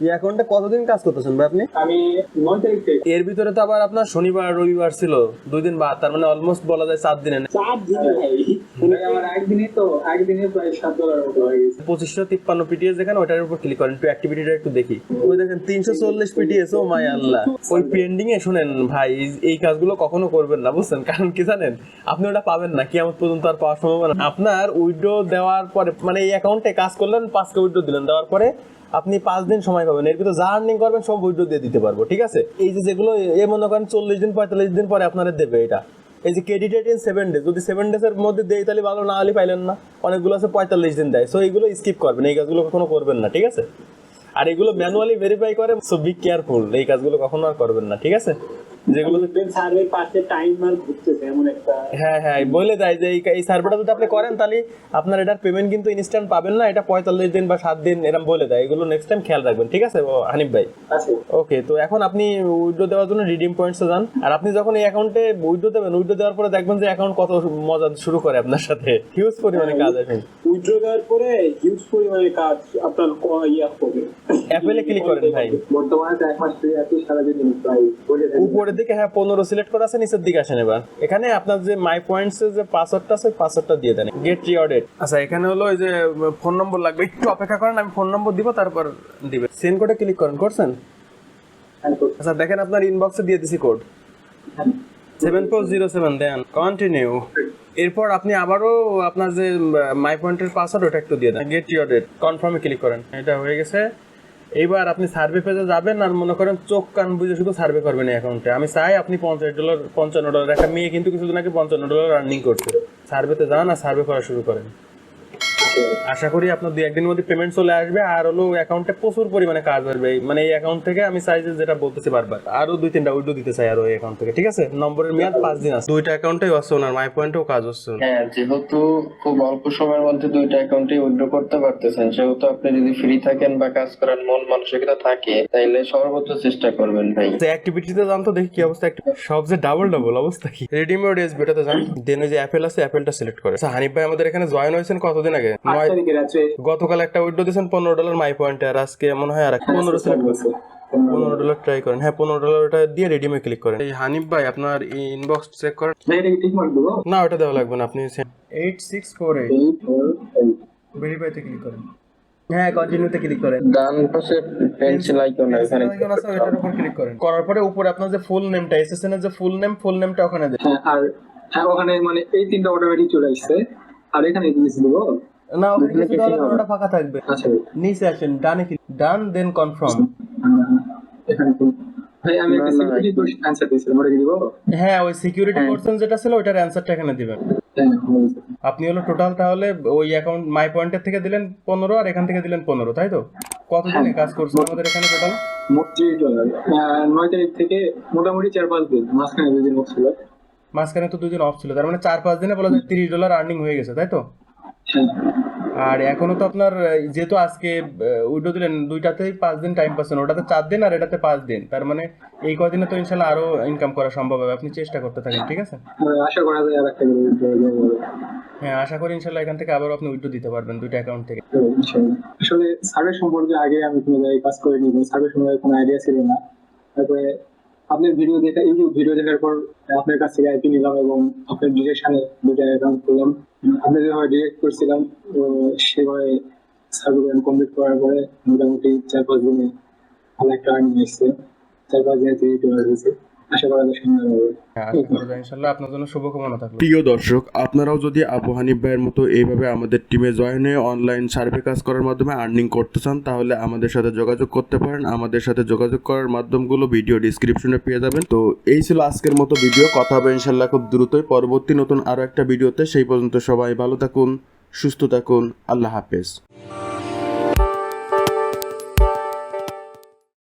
এই অ্যাকাউন্টে কতদিন কাজ করতেছেন ভাই আপনি? আমি নয় তারিখ থেকে এর ভিতরে তো আবার আপনার শনিবার রবিবার ছিল। দুই দিন বাদ তার মানে অলমোস্ট বলা যায় সাত দিনে। চার দিনে ভাই। ভাই, আমার একদিনে তো একদিনে প্রায় সাত ডলার মতো হয়ে গেছে। পঁচিশশো তিপ্পান্ন পিটিএস যেখানে ওটার উপর ক্লিক করেন। একটু অ্যাক্টিভিটিটা একটু দেখি। ওই দেখেন তিনশো চল্লিশ পিটিএস ও মাই আল্লাহ। ওই পেন্ডিং এ শুনেন ভাই এই- কাজগুলো কখনো করবেন না বুঝছেন? কারণ কি জানেন? আপনি ওটা পাবেন না কি আমার পর্যন্ত আর পাওয়ার সম্ভাবনা। আপনার উইড্রো দেওয়ার পরে মানে এই অ্যাকাউন্টে কাজ করলেন পাঁচকে উইড্রো দিলেন। দেওয়ার পরে আপনি পাঁচ দিন সময় পাবেন। এর ভিতরে যা আর্নিং করবেন সব উইড্রো দিয়ে দিতে পারব, ঠিক আছে? এই যে যেগুলো, এ মনে করেন চল্লিশ দিন, পঁয়তাল্লিশ দিন পরে আপনারা দেবে এটা। এই যে ক্রেডিটেড ইন সেভেন ডেজ যদি সেভেন ডেজ এর মধ্যে দেয় তাহলে ভালো, না হলে পাইলেন না। অনেকগুলো আছে, পঁয়তাল্লিশ দিন দেয়। সো এইগুলো স্কিপ করবেন, এই কাজগুলো কখনো করবেন না, ঠিক আছে? আর এগুলো ম্যানুয়ালি ভেরিফাই করে সো বি কেয়ারফুল এই কাজগুলো কখনো আর করবেন না, ঠিক আছে? যেগুলো সার্ভের পাশে টাইমার ঘুরতেছে এমন একটা হ্যাঁ হ্যাঁ বলে দেয় যে এই- এই সার্ভেটা যদি আপনি করেন তাহলে আপনার এটার পেমেন্ট কিন্তু ইনস্ট্যান্ট পাবেন না এটা পঁয়তাল্লিশ দিন বা সাত দিন এরকম বলে দেয়। এগুলো নেক্সট টাইম খেয়াল রাখবেন ঠিক আছে হানিফ ভাই? ওকে তো এখন আপনি উইড্রো দেওয়ার জন্য রিডিম পয়েন্টসে যান। আর আপনি যখন এই অ্যাকাউন্টে উইড্রো দেবেন উইড্রো দেওয়ার পরে দেখবেন যে অ্যাকাউন্ট কত মজা শুরু করে আপনার সাথে। হিউজ পরিমাণে কাজ আসে উইথড্র দেওয়ার পরে হিউজ পরিমাণে কাজ আপনার ক- ইয়া হবে অ্যাপেলে ক্লিক করেন ভাই। বর্তমানে এক মাস ফ্রি আছে সারাদিন প্রায় বসে উপরের দিকে হ্যাঁ পনেরো সিলেক্ট করা আছে নিচের দিকে আসেন এবার। এখানে আপনার যে মাই পয়েন্টস যে পাসওয়ার্ডটা আছে পাসওয়ার্ডটা দিয়ে দেন। গেট রিওয়ার্ডেড আচ্ছা এখানে হলো ওই যে ফোন নম্বর লাগবে। একটু অপেক্ষা করেন আমি ফোন নম্বর দিব তারপর দিবে। সেন্ড কোডে ক্লিক করেন করছেন? হ্যাঁ, আচ্ছা দেখেন আপনার ইনবক্সে দিয়ে দিছি code seven four zero seven then continue এরপর আপনি আবারও আপনার যে মাই পয়েন্টের পাসওয়ার্ড ওটা একটু দিয়ে দেন। গেট ইউর কনফার্মে ক্লিক করেন। এটা হয়ে গেছে। এইবার আপনি সার্ভে পেজে যাবেন আর মনে করেন চোখ কান বুঝে শুধু সার্ভে করবেন অ্যাকাউন্টে আমি চাই আপনি পঞ্চাশ ডলার পঞ্চান্ন ডলার একটা মেয়ে কিন্তু কিছুদিন আগে পঞ্চান্ন ডলার আর্নিং করছে সার্ভেতে যান আর সার্ভে করা শুরু করেন। আশা করি আপনার দুই একদিনের মধ্যে পেমেন্ট চলে আসবে আর হলো অ্যাকাউন্টে প্রচুর পরিমাণে কাজ আসবে মানে এই অ্যাকাউন্ট থেকে আমি চাই যে যেটা বলতেছি বারবার আরও দুই তিনটা উইডো দিতে চাই আরও এই অ্যাকাউন্ট থেকে ঠিক আছে? নম্বরের মেয়াদ পাঁচ দিন আছে। দুইটা অ্যাকাউন্টে আছে ওনার মাই পয়েন্টেও কাজ হচ্ছে হ্যাঁ যেহেতু খুব অল্প সময়ের মধ্যে দুইটা অ্যাকাউন্টে উইথড্র করতে পারতেছেন সেহেতু আপনি যদি ফ্রি থাকেন বা কাজ করার মন মানসিকতা থাকে তাইলে সর্বোচ্চ চেষ্টা করবেন ভাই। যে অ্যাক্টিভিটিতে যান তো দেখি কি অবস্থা। সব যে ডাবল ডাবল অবস্থা কি? রেডিমেড এস বেটাতে যান। দেন ওই যে অ্যাপেল আছে অ্যাপেলটা সিলেক্ট করে। আচ্ছা, হানিফ ভাই আমাদের এখানে জয়েন হয়েছেন কতদিন আগে? আট গতকাল একটা উইডো দিয়েছেন পনেরো ডলার মাই পয়েন্টে আর আজকে মনে হয় আর পনেরো সিলেক্ট করছে পনেরো ডলার ট্রাই করেন। হ্যাঁ পনেরো ডলার ওটা দিয়ে রেডিমে ক্লিক করেন। এই হানিফ ভাই আপনার ইনবক্স চেক করেন। না ওটা দেওয়া লাগবে না আপনি eight six four eight eight four eight ভেরিফাইতে click করেন। হ্যাঁ কন্টিনিউতে ক্লিক করেন। ডান পাশে পেন্সিল আইকন ওখানে আইকন আছে ওটার উপর ক্লিক করেন। করার পরে উপরে আপনার যে ফুল নেমটা এসএসএন এর যে ফুল নেম ফুল নেমটা ওখানে দেন। হ্যাঁ আর হ্যাঁ ওখানে মানে এই তিনটা অটোমেটিক চলে আসছে। আর এখানে দিয়েছি দেবো? না কিছু ওটা ফাঁকা থাকবে। আচ্ছা। নিচে আসেন ডানে ক্লিক ডান দেন কনফার্ম ভাই আমি একটা না, না, সিকিউরিটি কোশ্চেন অ্যানসার দিয়েছিলাম ওটা কি দিব? হ্যাঁ ওই সিকিউরিটি কোশ্চেন যেটা ছিল ওইটার অ্যানসারটা এখানে দিবেন। হ্যাঁ আপনি হলো টোটাল তাহলে ওই অ্যাকাউন্ট মাই পয়েন্টের থেকে দিলেন পনেরো আর এখান থেকে দিলেন পনেরো তাই তো? কতদিনে কাজ করছেন আমাদের এখানে টোটাল নয় তারিখ থেকে মোটামুটি চার পাঁচ দিন মাঝখানে দুই দিন ছিল। মাঝখানে তো দুদিন অফ ছিল তার মানে চার পাঁচ দিনে বলা যায় তিরিশ ডলার আর্নিং হয়ে গেছে তাই তো? হ্যাঁ আর এখনও তো আপনার যেহেতু আজকে উইডো দিলেন দুইটাতেই পাঁচ দিন টাইম পাচ্ছেন ওটাতে চার দিন আর এটাতে পাঁচ দিন। তার মানে এই কদিনে তো ইনশাল্লাহ আরও ইনকাম করা সম্ভব হবে। আপনি চেষ্টা করতে থাকেন ঠিক আছে? আশা করা যায় আর একটা করে দিতে হবে। হ্যাঁ আশা করি ইনশাল্লাহ এখান থেকে আবারও আপনি উইডো দিতে পারবেন দুইটা অ্যাকাউন্ট থেকে। আসলে সার্ভে সম্পর্কে আগে আমি কোনো জায়গায় কাজ করে নিব সার্ভে সম্পর্কে কোনো আইডিয়া ছিল না। তারপরে আপনার ভিডিও দেখা ইউটিউব ভিডিও দেখার পর আপনার কাছ থেকে আইপি নিলাম এবং আপনার ডিরেকশনে দুটা অ্যাকাউন্ট করলাম। আপনি যেভাবে ডিরেক্ট করছিলাম সেভাবে সার্ভিস কমপ্লিট করার পরে মোটামুটি চার পাঁচ দিনে ভালো একটা আর্নিং এসছে চার পাঁচ দিনে তিরিশ ডলার হয়েছে। আশা করা যায় সুন্দর হবে হ্যাঁ আশা করা যায়। ইনশাল্লাহ আপনার জন্য শুভকামনা থাকল। প্রিয় দর্শক আপনারাও যদি আবু হানিফ ভাইয়ের মতো এইভাবে আমাদের টিমে জয়েন হয়ে অনলাইন সার্ভে কাজ করার মাধ্যমে আর্নিং করতে চান তাহলে আমাদের সাথে যোগাযোগ করতে পারেন। আমাদের সাথে যোগাযোগ করার মাধ্যমগুলো ভিডিও ডিসক্রিপশনে পেয়ে যাবেন। তো এই ছিল আজকের মতো ভিডিও কথা হবে ইনশাল্লাহ খুব দ্রুতই। পরবর্তী নতুন আরও একটা ভিডিওতে সেই পর্যন্ত সবাই ভালো থাকুন সুস্থ থাকুন। আল্লাহ হাফেজ।